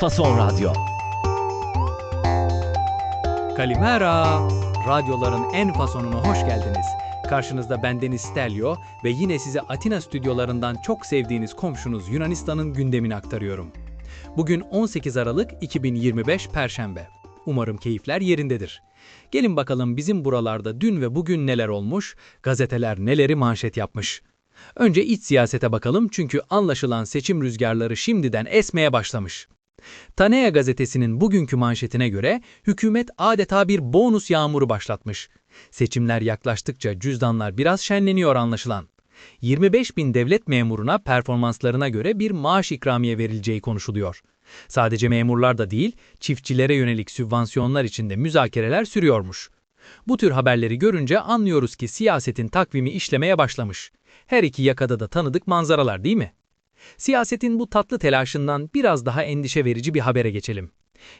Fason Radyo. Kalimera! Radyoların en fasonuna hoş geldiniz. Karşınızda bendeniz Stelio ve yine size Atina stüdyolarından çok sevdiğiniz komşunuz Yunanistan'ın gündemini aktarıyorum. Bugün 18 Aralık 2025 Perşembe. Umarım keyifler yerindedir. Gelin bakalım bizim buralarda dün ve bugün neler olmuş, gazeteler neleri manşet yapmış. Önce iç siyasete bakalım çünkü anlaşılan seçim rüzgarları şimdiden esmeye başlamış. Tanea gazetesinin bugünkü manşetine göre hükümet adeta bir bonus yağmuru başlatmış. Seçimler yaklaştıkça cüzdanlar biraz şenleniyor anlaşılan. 25 bin devlet memuruna performanslarına göre bir maaş ikramiye verileceği konuşuluyor. Sadece memurlar da değil, çiftçilere yönelik sübvansiyonlar için de müzakereler sürüyormuş. Bu tür haberleri görünce anlıyoruz ki siyasetin takvimi işlemeye başlamış. Her iki yakada da tanıdık manzaralar değil mi? Siyasetin bu tatlı telaşından biraz daha endişe verici bir habere geçelim.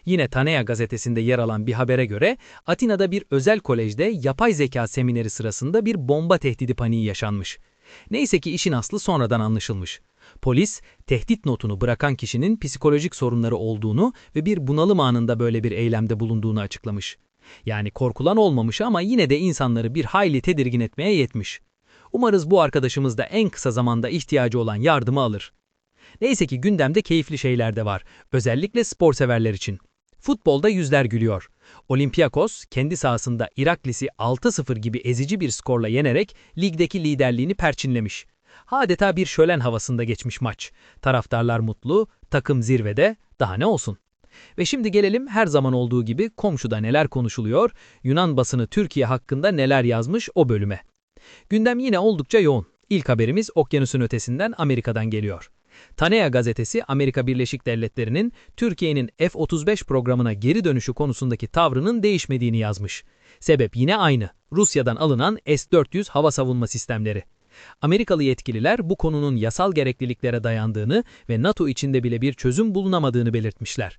Yine Tanea gazetesinde yer alan bir habere göre Atina'da bir özel kolejde yapay zeka semineri sırasında bir bomba tehdidi paniği yaşanmış. Neyse ki işin aslı sonradan anlaşılmış. Polis, tehdit notunu bırakan kişinin psikolojik sorunları olduğunu ve bir bunalım anında böyle bir eylemde bulunduğunu açıklamış. Yani korkulan olmamış ama yine de insanları bir hayli tedirgin etmeye yetmiş. Umarız bu arkadaşımız da en kısa zamanda ihtiyacı olan yardımı alır. Neyse ki gündemde keyifli şeyler de var. Özellikle spor severler için. Futbolda yüzler gülüyor. Olympiakos kendi sahasında Iraklis'i 6-0 gibi ezici bir skorla yenerek ligdeki liderliğini perçinlemiş. Adeta bir şölen havasında geçmiş maç. Taraftarlar mutlu, takım zirvede, daha ne olsun. Ve şimdi gelelim her zaman olduğu gibi komşuda neler konuşuluyor, Yunan basını Türkiye hakkında neler yazmış o bölüme. Gündem yine oldukça yoğun. İlk haberimiz okyanusun ötesinden Amerika'dan geliyor. Tanea gazetesi Amerika Birleşik Devletleri'nin Türkiye'nin F-35 programına geri dönüşü konusundaki tavrının değişmediğini yazmış. Sebep yine aynı. Rusya'dan alınan S-400 hava savunma sistemleri. Amerikalı yetkililer bu konunun yasal gerekliliklere dayandığını ve NATO içinde bile bir çözüm bulunamadığını belirtmişler.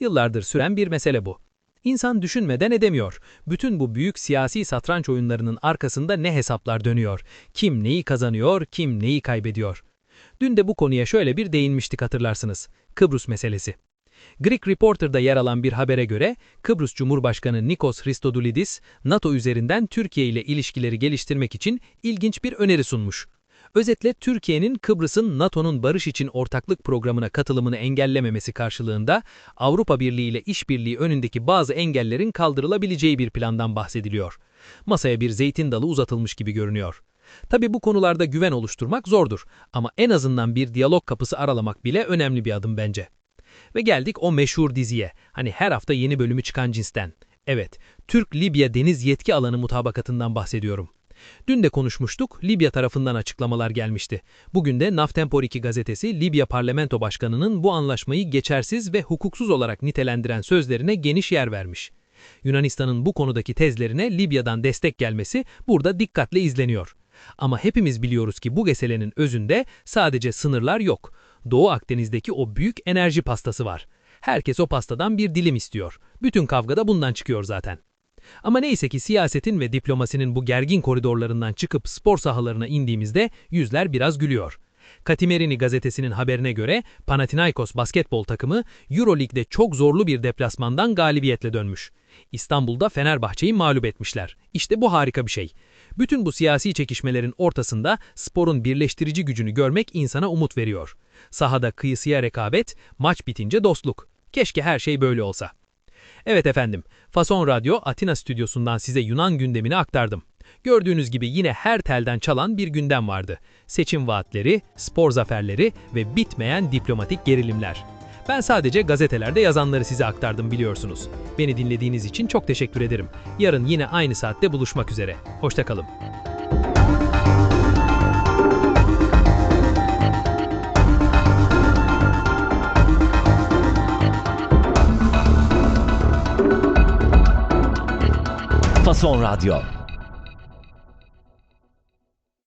Yıllardır süren bir mesele bu. İnsan düşünmeden edemiyor. Bütün bu büyük siyasi satranç oyunlarının arkasında ne hesaplar dönüyor? Kim neyi kazanıyor, kim neyi kaybediyor? Dün de bu konuya şöyle bir değinmiştik hatırlarsınız. Kıbrıs meselesi. Greek Reporter'da yer alan bir habere göre Kıbrıs Cumhurbaşkanı Nikos Christodoulidis, NATO üzerinden Türkiye ile ilişkileri geliştirmek için ilginç bir öneri sunmuş. Özetle Türkiye'nin Kıbrıs'ın NATO'nun barış için ortaklık programına katılımını engellememesi karşılığında Avrupa Birliği ile işbirliği önündeki bazı engellerin kaldırılabileceği bir plandan bahsediliyor. Masaya bir zeytin dalı uzatılmış gibi görünüyor. Tabi bu konularda güven oluşturmak zordur ama en azından bir diyalog kapısı aralamak bile önemli bir adım bence. Ve geldik o meşhur diziye. Hani her hafta yeni bölümü çıkan cinsten. Evet, Türk-Libya deniz yetki alanı mutabakatından bahsediyorum. Dün de konuşmuştuk, Libya tarafından açıklamalar gelmişti. Bugün de Naftempor 2 gazetesi Libya Parlamento Başkanı'nın bu anlaşmayı geçersiz ve hukuksuz olarak nitelendiren sözlerine geniş yer vermiş. Yunanistan'ın bu konudaki tezlerine Libya'dan destek gelmesi burada dikkatle izleniyor. Ama hepimiz biliyoruz ki bu meselenin özünde sadece sınırlar yok. Doğu Akdeniz'deki o büyük enerji pastası var. Herkes o pastadan bir dilim istiyor. Bütün kavga da bundan çıkıyor zaten. Ama neyse ki siyasetin ve diplomasinin bu gergin koridorlarından çıkıp spor sahalarına indiğimizde yüzler biraz gülüyor. Katimerini gazetesinin haberine göre Panathinaikos basketbol takımı Euroleague'de çok zorlu bir deplasmandan galibiyetle dönmüş. İstanbul'da Fenerbahçe'yi mağlup etmişler. İşte bu harika bir şey. Bütün bu siyasi çekişmelerin ortasında sporun birleştirici gücünü görmek insana umut veriyor. Sahada kıyısıya rekabet, maç bitince dostluk. Keşke her şey böyle olsa. Evet efendim, Fason Radyo Atina stüdyosundan size Yunan gündemini aktardım. Gördüğünüz gibi yine her telden çalan bir gündem vardı. Seçim vaatleri, spor zaferleri ve bitmeyen diplomatik gerilimler. Ben sadece gazetelerde yazanları size aktardım biliyorsunuz. Beni dinlediğiniz için çok teşekkür ederim. Yarın yine aynı saatte buluşmak üzere. Hoşçakalın. Fason Radyo.